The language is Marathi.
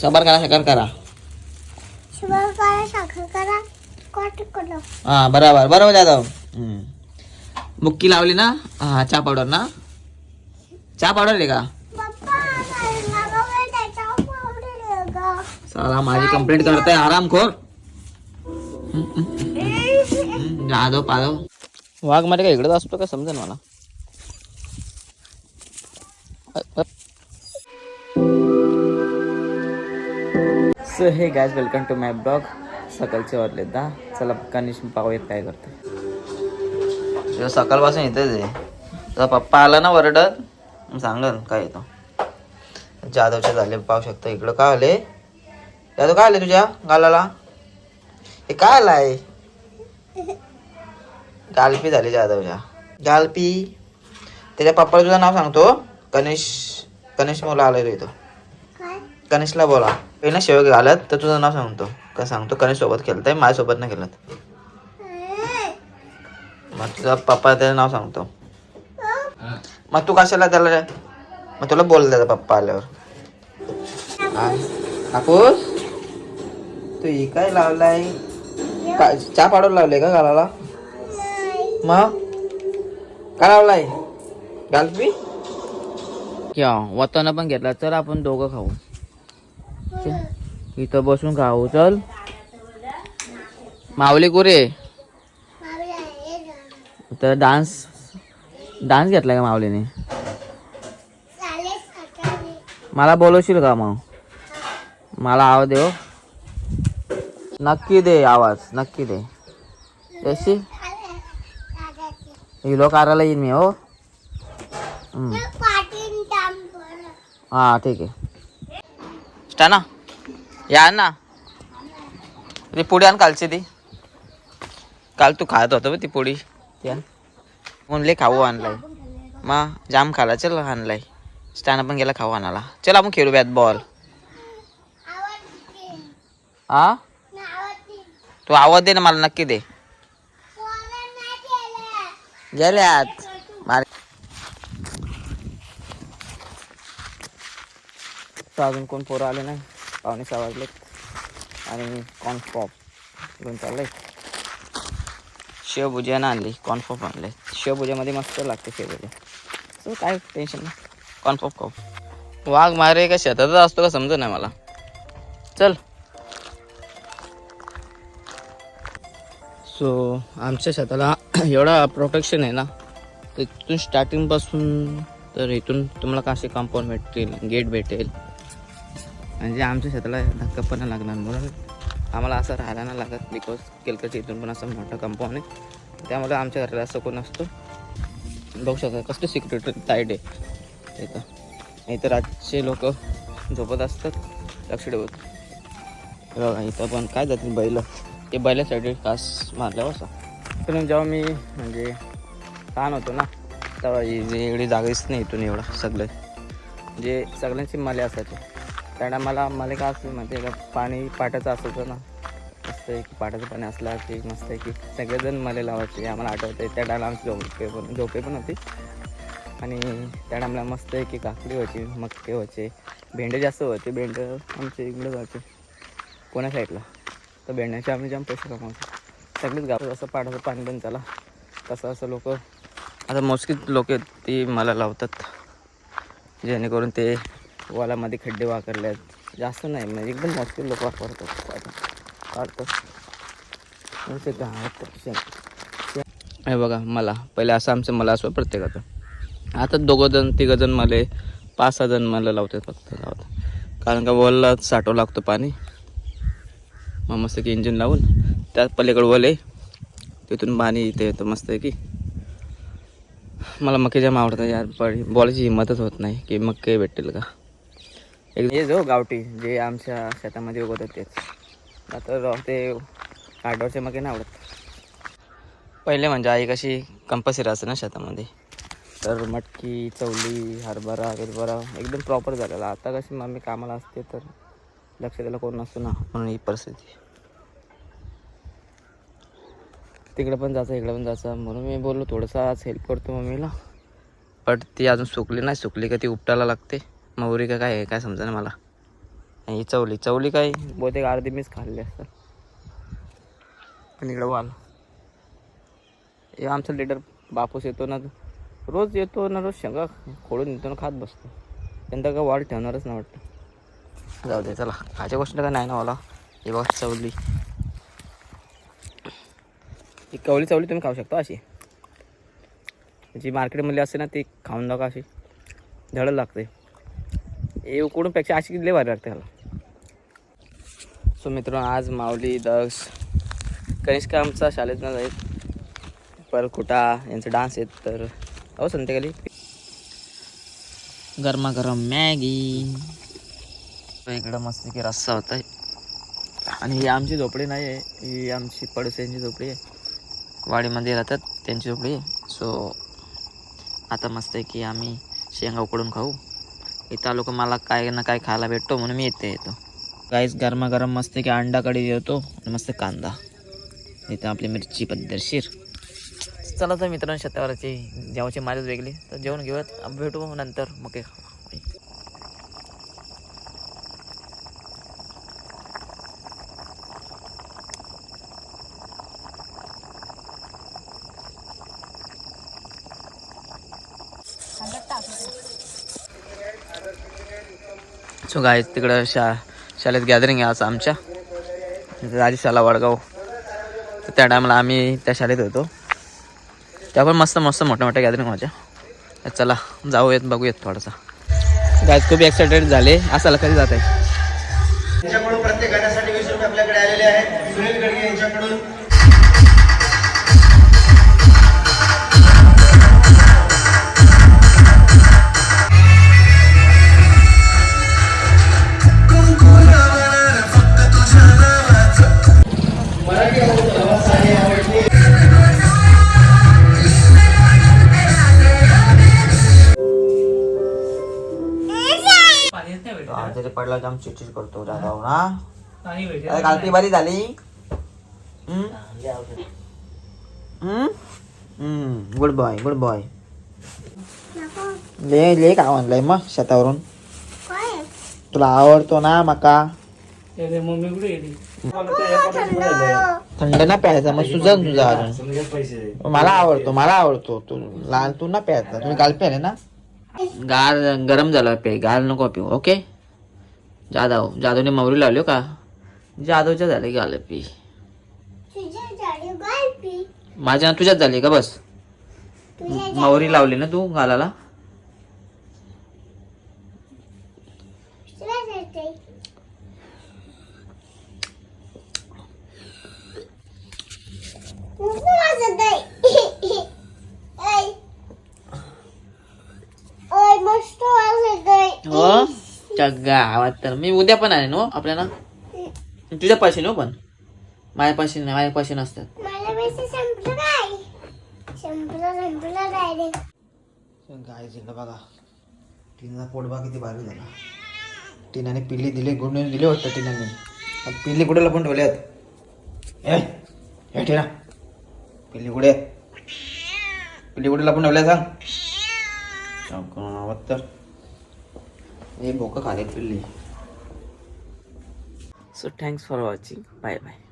सबर करा साखर करा शुगर करा साखर करा. कट करा हा बरोबर बरोबर जाधव. मुक्की लावली ना? हा चहा पावडर ना? चहा पावडर आहे का? साला चला माझी कंप्लेंट करताय आरामखोर. जाधव पाधव. वाघ मारे का इकडे असतो का? समजेल मला. सो हे guys welcome to my blog सकाळचे वाजले दहा चला कनिश पाहूयात काय करते सकाळपासून इथेच आहे. तर पप्पा आला ना वरडत? सांगल काय येतो. जाधवचे झाले पाहू शकता इकडं काय आले? जाधव काय आले तुझ्या गालाला? हे काय आलाय? गालपी झाली जाधवच्या. गालपी? त्याच्या पप्पाला तुझं नाव सांगतो. गणेश गणेश मुला आलाय तो इथं. काय? गणेशला बोला. पहिला शेवक घालत तर तुझं नाव सांगतो. का सांगतो? गणेश सोबत खेळताय माझ्यासोबत नाही खेळत. मग तुझा पप्पा त्याचं नाव सांगतो. मग तू कशाला त्याला मग तुला बोल त्याचा पप्पा आल्यावर. कापूस तू ही काय लावलाय? का- चहा पाडून लावले का घालायला? मग? काय लावलाय? घालपी क्या वताना पण घेतला चल आपण दोघं खाऊ. इथं बसून खाऊ चल. माऊली कुरे. तर डान्स डान्स घेतला का माऊलीने? मला बोलवशील का मग? मला आवाज दे हो. नक्की दे आवाज नक्की दे. येशी हिलो काराला येईन मी हो. हा ठीक आहे. स्टाना या ना. ती पुडी आण कालची ती. काल तू खात होतो ती पुडी ती म्हणले खाऊ आणलाय. मग जाम खाला चल आणलाय. स्टाना पण गेला खाऊ आणाला चल आपण खेळू बॅट बॉल. हा तू आवाज दे ना मला नक्की दे. गेल्यात मार तर अजून कोण पोरं आले नाही. पावणे सहा वाजलेत. आणि कॉर्नपॉप घेऊन चाललंय. शेवभुजियानं आणली कॉर्नपॉप आणले शेवभुजियामध्ये मस्त लागते शेवभुजिया सो काय टेन्शन नाही. कॉर्नपॉप कॉप वाघ मारे का शेतातच असतो का समजत नाही मला. चल. सो आमच्या शेताला एवढा प्रोटेक्शन आहे ना तिथून इथून स्टार्टिंगपासून तर इथून तुम्हाला कसे कंपाऊंड भेटतील गेट भेटेल. म्हणजे आमच्या शेताला धक्का पण नाही लागणार म्हणून आम्हाला असं राहायला नाही लागत बिकॉज केलकरच्या इथून पण असं मोठं कंपाऊंड आहे. त्यामुळे आमच्या घराला असं कोण असतो बघू शकता कसलं सिक्युरिटी टाईट आहे. इथं नाही तर आजचे लोक झोपत असतात. लक्ष ठेवत बघा इथं पण काय जातील बैल. ते बैलासाठी कास मारल्यावर असं पण जेव्हा मी म्हणजे लहान होतो ना तेव्हा एवढी जागीच नाही इथून एवढं सगळं. म्हणजे सगळ्यांची मले असायची. कारण मला मला काय असं माहिती आहे का पाणी पाटाचं असायचं ना मस्त आहे की पाटाचं पाणी असला की मस्त आहे की सगळेजण मला लावायचे आम्हाला आठवते त्या टायला आमची झोपे पण झोपे पण होती. आणि त्या टायमला मस्त आहे की काकडी व्हायची मक्के व्हायचे भेंडे जास्त व्हायचे भेंडे आमचे इकडे जायचे. कोणा साईडला तर भेंड्याचे आम्ही जाम पैसे कमावतो. सगळेच गाव असं पाटाचं पाणी पण चला तसं असं लोक आता मोजकीच लोक ती मला लावतात. जेणेकरून ते वालामध्ये खड्डे वापरले आहेत जास्त नाही म्हणजे एकदम मोजके लोक वापरतात. पाटा काढतात हे बघा मला. पहिले असं आमचं मला असं प्रत्येकाचं. आता दोघं जण तिघं जण मला पाच सहा जण मला लावतात फक्त लावतात. कारण का वलला साठव लागतो पाणी. मग मस्त की इंजिन लावून त्यात पलीकडे वल आहे. तिथून पाणी इथे येतं मस्त आहे की. मला मक्के जाम आवडतं यार पण बॉलची हिंमतच होत नाही की मक्के भेटतील का? एक हे जो गावठी जे आमच्या शेतामध्ये उगवतात तेच. आता ते काटवरचे मग नाही आवडत. पहिले म्हणजे आई कशी कंपल्सरी असते ना शेतामध्ये. तर मटकी चवली हरभरा बिरभरा एकदम प्रॉपर झालेला. आता कशी मम्मी कामाला असते तर लक्ष द्यायला कोण नसतो ना म्हणून ही परिस्थिती. तिकडे पण जायचं इकडे पण जायचं. म्हणून मी बोललो थोडंसं आज हेल्प करतो मम्मीला. बट ती अजून सुकली नाही सुकली का ती उपटायला लागते. मौरी का काय आहे? काय समजा मला? नाही ही चवली. चवली काय? बहुतेक अर्धी मीच खाल्ली असतात. पण इकडं वाल. हे आमचा लिडर बापूस येतो ना रोज येतो ना रोज शेंगा खोडून येतो ना खात बसतो. त्यांना काय वाल ठेवणारच ना वाटतं. जाऊ दे चला. खायच्या गोष्टी काय नाही ना मला हे बघा चवली. ही कवली चवली तुम्ही खाऊ शकता अशी. जी मार्केटमध्ये असते ना ती खाऊन नका अशी. झडं लागते. हे उकडूनपेक्षा अशी लय भारी लागते ह्याला. सो मित्रांनो आज माऊली दक्ष कनिष्क आमचा शाळेत ना जाईल परकुटा यांचा डान्स आहेत तर हो संध्याकाळी. गरमागरम मॅगी. इकडं मस्त की रस्सा होता. आणि ही आमची झोपडी नाही आहे. ही आमची पडोस्यांची झोपडी आहे. वाडीमध्ये राहतात त्यांची झोपडी आहे. सो आता मस्त आहे की आम्ही शेंगा उकडून खाऊ. इथं लोक मला काय ना काय खायला भेटतो म्हणून मी येते येतो. काहीच गरमागरम मस्त की अंडा कडी देतो आणि मस्त कांदा. इथं आपली मिरची पद्धतशीर चला तर मित्रांनो शतावराची जेवायची माझ्याच वेगळी. तर जेवण घेऊयात. भेटू नंतर. मग काय खाऊ. सो गाय तिकडं शा शाळेत गॅदरिंग आहे आज आमच्या. राजेशाला वडगाव. तर त्या टायमाला आम्ही त्या शाळेत होतो. त्या पण मस्त मस्त मोठ्या मोठ्या गॅदरिंग व्हायच्या चला जाऊयात बघूयात थोडासा. गाय खूप एक्सायटेड झाले. असायला कधी जात आहे प्रत्येक गाण्यासाठी वीस रुपये आपल्याकडे आलेले आहेत. पडला जाम चिडचिड करतो दादा ना. अरे कालती बरी झाली. गुड बॉय गुड बॉय ले ले का आणलंय मग शेतावरून? काय तुला आवडतो ना मका? थंड ना प्यायचा मग सुजन तुझा अजून. मला आवडतो मला आवडतो. तू लहान तू ना प्यायचा. तुम्ही काल प्याले ना? गार गरम झाला पे गार नको पिऊ ओके? जाधव जाधवने मौरी लावली हो का? जाधवच्या झाले गाल पी माझ्या तुझ्याच झाली का बस? मौरी लावली ना तू गालाला तुला जाते नको माझं दही ऐ ओय मस्त वाजत दही हो चग्गा आवाज तर. मी उद्या पण आहे नो आपल्याला? तुझ्या पाशी नो पण. माझ्यापाशी नाही माझ्यापाशी नसतात. मला पैसे संपलं काय? संपलं संपलं डायरेक्ट गाय इकडं बघा. टिनाचा पोटबा किती भारी झाला. टिनाने पिल्ली दिली गुंडून दिली वाटतं टिनाने. पण पिल्ली कुठे लपून ठेवल्यात ए हे टिना. पिल्ली कुठे आहेत? पिल्ली कुठे लपून ठेवल्या सांग. सांग तर हे बोकं खाले पिल्ली so thanks for watching bye bye